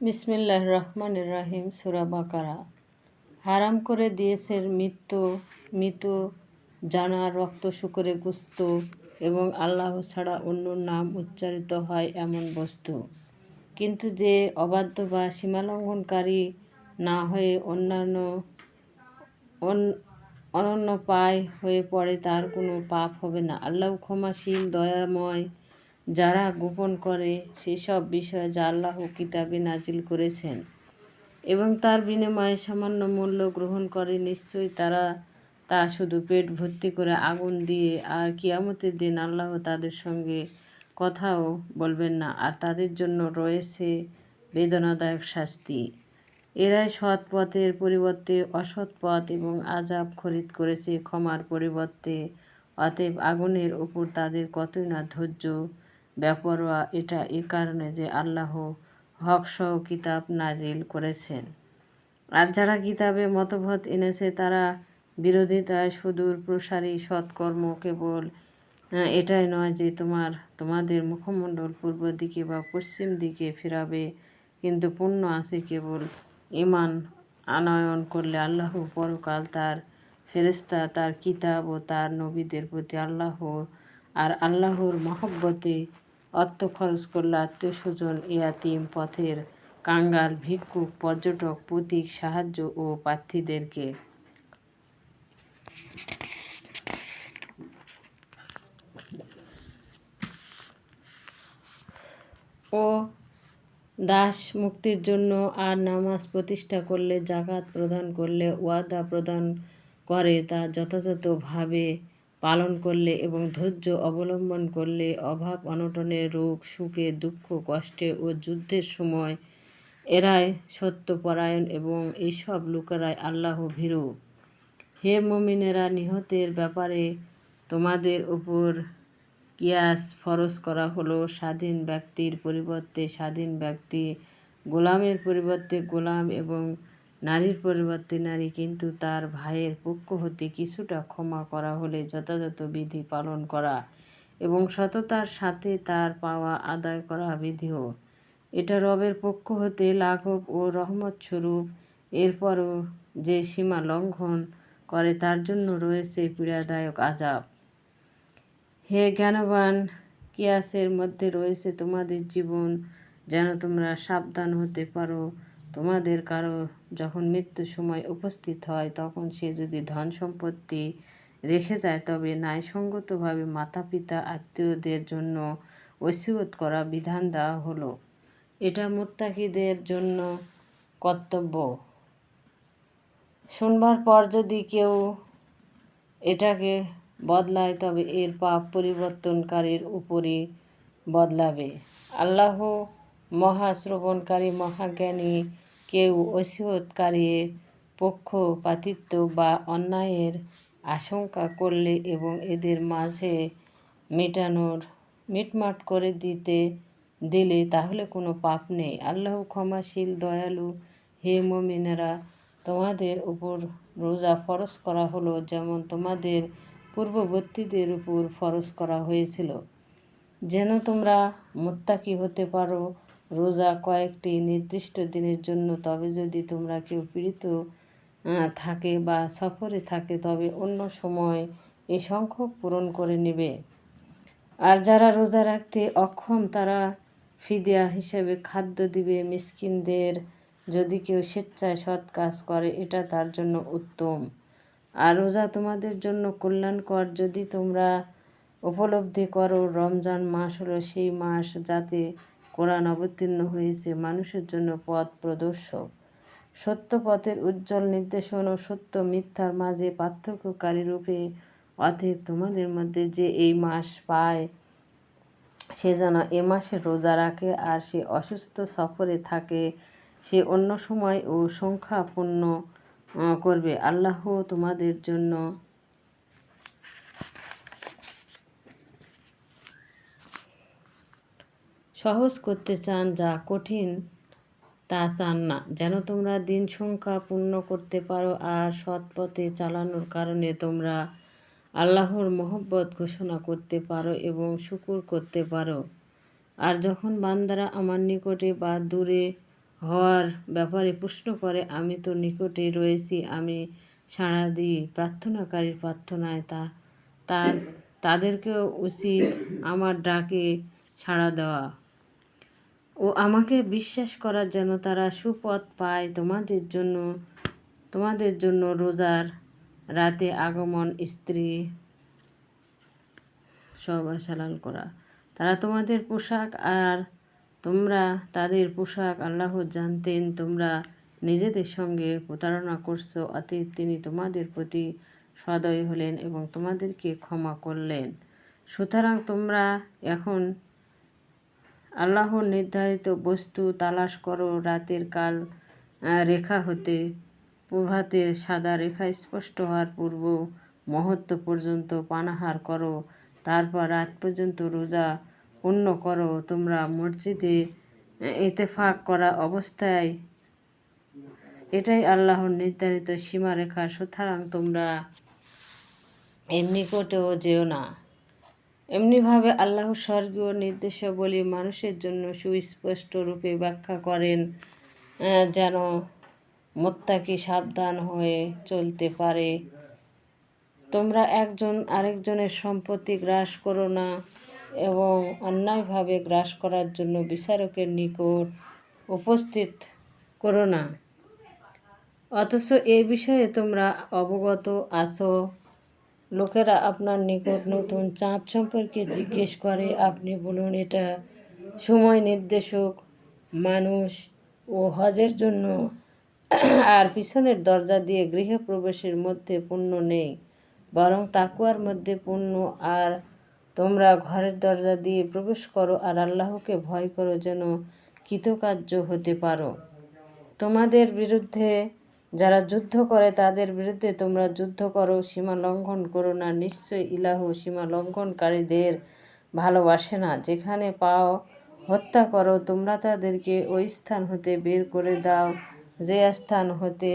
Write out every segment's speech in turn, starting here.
বিসমিল্লাহ রহমান রাহিম, সুরা বাকারা। হারাম করে দিয়েছেন মৃত্যু মৃত জানা রক্ত, শুকরে গুস্ত এবং আল্লাহ ছাড়া অন্য নাম উচ্চারিত হয় এমন বস্তু। কিন্তু যে অবাধ্য বা সীমালঙ্ঘনকারী না হয়ে অন্যান্য অনন্য পায় হয়ে পড়ে তার কোনো পাপ হবে না। আল্লাহ ক্ষমাশীল, দয়াময় যারা গোপন করে সেসব বিষয় যা আল্লাহ কিতাবে নাজিল করেছেন এবং তার বিনিময়ে সামান্য মূল্য গ্রহণ করে, নিশ্চয়ই তারা তা শুধু পেট ভর্তি করে আগুন দিয়ে আর কিয়ামতের দিন আল্লাহ তাদের সঙ্গে কথাও বলবেন না। আর তাদের জন্য রয়েছে বেদনাদায়ক শাস্তি। এরাই সৎ পথের পরিবর্তে অসৎ পথ এবং আজাব খরিদ করেছে। ক্ষমার পরিবর্তে অতএব আগুনের ওপর তাদের কতই না ধৈর্য বেপরোয়া, এটা এ কারণে যে আল্লাহ হকসহ কিতাব নাজিল করেছেন। আর যারা কিতাবে মতভত এনেছে, তারা বিরোধিতায় সুদূর প্রসারী সৎকর্ম কেবল এটাই নয় যে তোমার, তোমাদের মুখমণ্ডল পূর্ব দিকে বা পশ্চিম দিকে ফেরাবে, কিন্তু পুণ্য আছে কেবল ইমান আনয়ন করলে আল্লাহ পরকাল তার ফেরেস্তা তার কিতাব ও তার নবীদের প্রতি আল্লাহ, আর আল্লাহর মহব্বতে অর্থ খরচ করলে আত্মীয় স্বজন ইয়াতিম পথের কাঙ্গাল, ভিক্ষুক, পর্যটক প্রতীক সাহায্য ও প্রার্থীদেরকে। ও দাস মুক্তির জন্য আর নামাজ প্রতিষ্ঠা করলে, জাকাত প্রদান করলে, ওয়াদা প্রদান করে তা যথাযথভাবে পালন করলে এবং ধৈর্য অবলম্বন করলে অভাব অনটনের রোগ, সুখে, দুঃখ, কষ্টে ও যুদ্ধের সময় এরাই সত্যপরায়ণ এবং এইসব লোকেরাই আল্লাহ ভীরু। হে মমিনেরা, নিহতের ব্যাপারে তোমাদের উপর কিয়াস ফরজ করা হলো। স্বাধীন ব্যক্তির পরিবর্তে স্বাধীন ব্যক্তি গোলামের পরিবর্তে গোলাম এবং নারীর পরিবর্তে নারী কিন্তু তার ভাইয়ের পক্ষ হতে কিছুটা ক্ষমা করা হলে যথাযথ বিধি পালন করা এবং সততার সাথে তার পাওয়া আদায় করা বিধিও। এটা রবের পক্ষ হতে লাঘব ও রহমত স্বরূপ। এরপরও যে সীমা লঙ্ঘন করে, তার জন্য রয়েছে পীড়াদায়ক আজাব হে জ্ঞানবান, কিয়াসের মধ্যে রয়েছে তোমাদের জীবন। যেন তোমরা সাবধান হতে পারো। তোমাদের কারও যখন মৃত্যু সময় উপস্থিত হয়, তখন সে যদি ধন সম্পত্তি রেখে যায়, তবে ন্যায়সঙ্গতভাবে মাতা পিতা আত্মীয়দের জন্য ওসিয়ত করা বিধান দেওয়া হলো। এটা মোত্তাকিদের জন্য কর্তব্য। শুনবার পর যদি কেউ এটাকে বদলায়, তবে এর পাপ পরিবর্তনকারীর উপরে বদলাবে। আল্লাহ মহাশ্রবণকারী, মহাজ্ঞানী কেউ ওসিয়তকারীর পক্ষপাতিত্ব বা অন্যায়ের আশঙ্কা করলে এবং এদের মাঝে মেটানোর, মিটমাট করে দিতে দিলে তাহলে কোনো পাপ নেই। আল্লাহ ক্ষমাশীল, দয়ালু, হে মমিনেরা, তোমাদের উপর রোজা ফরজ করা হলো যেমন তোমাদের পূর্ববর্তীদের উপর ফরজ করা হয়েছিল। যেন তোমরা মোত্তাকি হতে পারো রোজা কয়েকটি নির্দিষ্ট দিনের জন্য, তবে যদি তোমরা কেউ পীড়িত থাকে বা সফরে থাকে, তবে অন্য সময় এ সংখ্যক পূরণ করে নেবে। আর যারা রোজা রাখতে অক্ষম, তারা ফিদিয়া হিসেবে খাদ্য দিবে। মিসকিনদের যদি কেউ স্বেচ্ছায় সৎ কাজ করে, এটা তার জন্য উত্তম। আর রোজা তোমাদের জন্য কল্যাণকর। যদি তোমরা উপলব্ধি করো, রমজান মাস হলো সেই মাস যাতে কোরআন অবতীর্ণ হয়েছে, মানুষের জন্য পথ প্রদর্শক। সত্য পথের উজ্জ্বল নির্দেশন ও সত্য মিথ্যার মাঝে পার্থক্যকারী রূপে অতএব তোমাদের মধ্যে যে এই মাস পায়, সে যেন এ মাসে রোজা রাখে আর সে অসুস্থ সফরে থাকে, সে অন্য সময় ও সংখ্যাপূর্ণ করবে। আল্লাহ তোমাদের জন্য সহজ করতে চান যা কঠিন, তা চান না। যেন তোমরা দিন সংখ্যা পূর্ণ করতে পারো আর সৎ পথে চালানোর কারণে তোমরা আল্লাহর মহব্বত ঘোষণা করতে পারো এবং শুকুর করতে পারো। আর যখন বান্দারা আমার নিকটে বা দূরে হওয়ার ব্যাপারে প্রশ্ন করে, আমি তো নিকটে রয়েছি, আমি সাড়া দিই প্রার্থনাকারীর প্রার্থনায়, তা, তার, তাদেরকেও উচিত আমার ডাকে সাড়া দেওয়া। ও আমাকে বিশ্বাস করার যেন তারা সুপথ পায় তোমাদের জন্য তোমাদের জন্য রোজার রাতে আগমন, স্ত্রী সবাই সালাল করা। তারা তোমাদের পোশাক আর তোমরা তাদের পোশাক আল্লাহ জানতেন, তোমরা নিজেদের সঙ্গে প্রতারণা করছ অতীত তিনি তোমাদের প্রতি সদয় হলেন এবং তোমাদেরকে ক্ষমা করলেন। সুতরাং তোমরা এখন আল্লাহর নির্ধারিত বস্তু তালাশ করো, রাতের কাল রেখা হতে। প্রভাতের সাদা রেখা স্পষ্ট হওয়ার পূর্ব মহত্ব পর্যন্ত পানাহার করো, তারপর রাত পর্যন্ত রোজা পূর্ণ করো। তোমরা মসজিদে ইতেফাক করা অবস্থায়, এটাই আল্লাহর নির্ধারিত সীমারেখা। সুতরাং তোমরা এর নিকটেও যেও না। এমনিভাবে আল্লাহ স্বর্গীয় নির্দেশাবলী মানুষের জন্য সুস্পষ্ট রূপে ব্যাখ্যা করেন যেন মোত্তাকি সাবধান হয়ে চলতে পারে। তোমরা একজন আরেকজনের সম্পত্তি গ্রাস করো না এবং অন্যায়ভাবে গ্রাস করার জন্য বিচারকের নিকট উপস্থিত করো না। অথচ এ বিষয়ে তোমরা অবগত আছো লোকেরা আপনার নিকট নতুন চাঁদ সম্পর্কে জিজ্ঞেস করে, আপনি বলুন, এটা সময় নির্দেশক, মানুষ ও হজের জন্য। আর পিছনের দরজা দিয়ে গৃহে প্রবেশের মধ্যে পূর্ণ নেই, বরং তাকুয়ার মধ্যে পূর্ণ আর তোমরা ঘরের দরজা দিয়ে প্রবেশ করো আর আল্লাহকে ভয় করো যেন কৃতকার্য হতে পারো। তোমাদের বিরুদ্ধে যারা যুদ্ধ করে তাদের বিরুদ্ধে তোমরা যুদ্ধ করো, সীমা লঙ্ঘন করো না। নিশ্চয়ই ইলাহ সীমা লঙ্ঘনকারীদের ভালোবাসে না। যেখানে পাও হত্যা করো, তোমরা তাদেরকে ওই স্থান হতে বের করে দাও, যে স্থান হতে,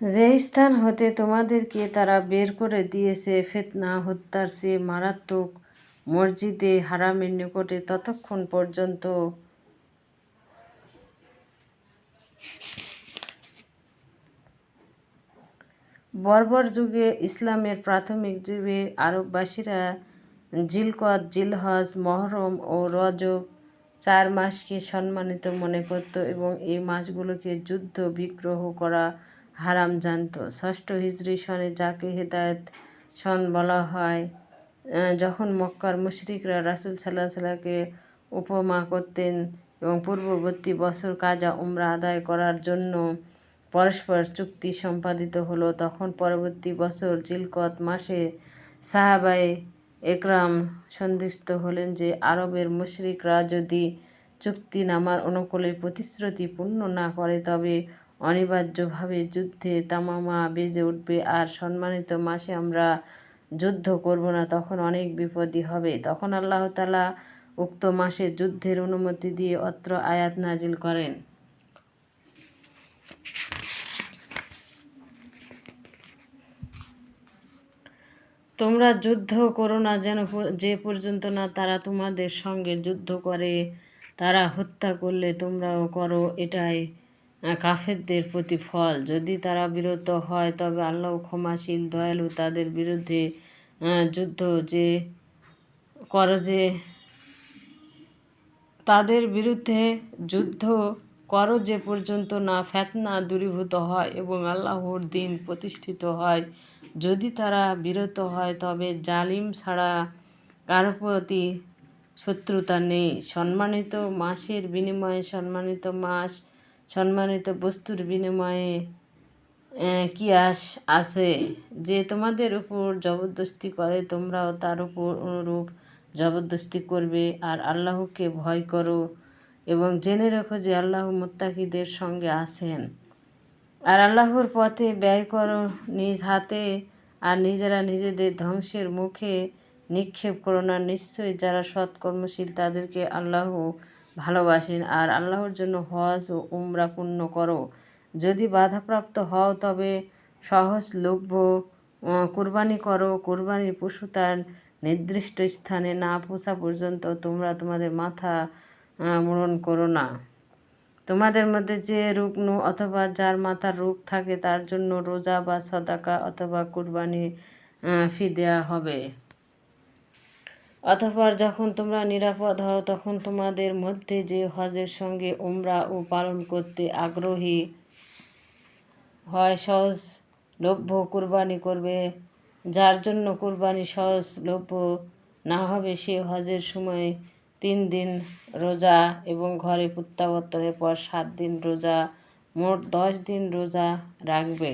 যে স্থান হতে তোমাদেরকে তারা বের করে দিয়েছে। ফেতনা, হত্যার সে মারাত্মক মসজিদে হারামের নিকটে ততক্ষণ পর্যন্ত বর্বর যুগে ইসলামের প্রাথমিক যুগে আরববাসীরা জিলকত, জিলহজ, মহরম ও রজব চার মাসকে সম্মানিত মনে করত এবং এই মাসগুলোকে যুদ্ধ, বিগ্রহ করা হারাম জানত। ষষ্ঠ হিজড়ি সনে যাকে হেদায়ত সন বলা হয় যখন মক্কার মুশরিকরা রাসুল সাল্লাহ সাল্লাহকে উপমা করতেন এবং পূর্ববর্তী বছর কাজা, উমরা আদায় করার জন্য পরস্পর চুক্তি সম্পাদিত হলো, তখন পরবর্তী বছর জিলকত মাসে সাহাবাই একরাম সন্দিষ্ট হলেন যে আরবের মুশরিকরা যদি চুক্তি নামার অনুকূলে প্রতিশ্রুতি পূর্ণ না করে, তবে অনিবার্যভাবে যুদ্ধে তামামা বেজে উঠবে আর সম্মানিত মাসে আমরা যুদ্ধ করব না, তখন অনেক বিপদই হবে। তখন আল্লাহ তালা উক্ত মাসে যুদ্ধের অনুমতি দিয়ে অত্র আয়াত নাজিল করেন। তোমরা যুদ্ধ করো না যেন যে পর্যন্ত না তারা তোমাদের সঙ্গে যুদ্ধ করে। তারা হত্যা করলে তোমরাও করো, এটাই কাফেরদের প্রতি ফল যদি তারা বিরত হয়, তবে আল্লাহ ক্ষমাশীল, দয়ালু তাদের বিরুদ্ধে যুদ্ধ যে করো যে তাদের বিরুদ্ধে যুদ্ধ করো যে পর্যন্ত না ফেতনা দূরীভূত হয় এবং আল্লাহর দিন প্রতিষ্ঠিত হয়। যদি তারা বিরত হয়, তবে জালিম ছাড়া কারও প্রতি শত্রুতা নেই। সম্মানিত মাসের বিনিময়ে, সম্মানিত মাস, সম্মানিত বস্তুর বিনিময়ে কিয়াস আছে? যে তোমাদের উপর জবরদস্তি করে, তোমরাও তার উপর অনুরূপ জবরদস্তি করবে। আর আল্লাহকে ভয় করো এবং জেনে রেখো যে আল্লাহ মোত্তাকিদের সঙ্গে আছেন। আর আল্লাহর পথে ব্যয় করো নিজ হাতে, আর নিজেরা নিজেদের ধ্বংসের মুখে নিক্ষেপ করো না। নিশ্চয়ই যারা সৎকর্মশীল, তাদেরকে আল্লাহ ভালোবাসেন। আর আল্লাহর জন্য হজ ও উমরা পূর্ণ করো। যদি বাধাপ্রাপ্ত হও, তবে সহজলভ্য কোরবানি করো। কোরবানির পশু তার নির্দিষ্ট স্থানে না পৌঁছা পর্যন্ত তোমরা তোমাদের মাথা মোড়ন করো না। তোমাদের মধ্যে যে রুগ্ন অথবা যার মাথার রোগ থাকে, তার জন্য রোজা বা সদাকা অথবা কুরবানি ফি ফিদিয়া হবে। অথবা যখন তোমরা নিরাপদ হও, তখন তোমাদের মধ্যে যে হজের সঙ্গে উমরা ও পালন করতে আগ্রহী হয়, সহজ লভ্য কুরবানি করবে। যার জন্য কুরবানি সহজ লভ্য না হবে, সে হজের সময় তিন দিন রোজা এবং ঘরে প্রত্যাবর্তনের পর সাত দিন রোজা, মোট দশ দিন রোজা রাখবে।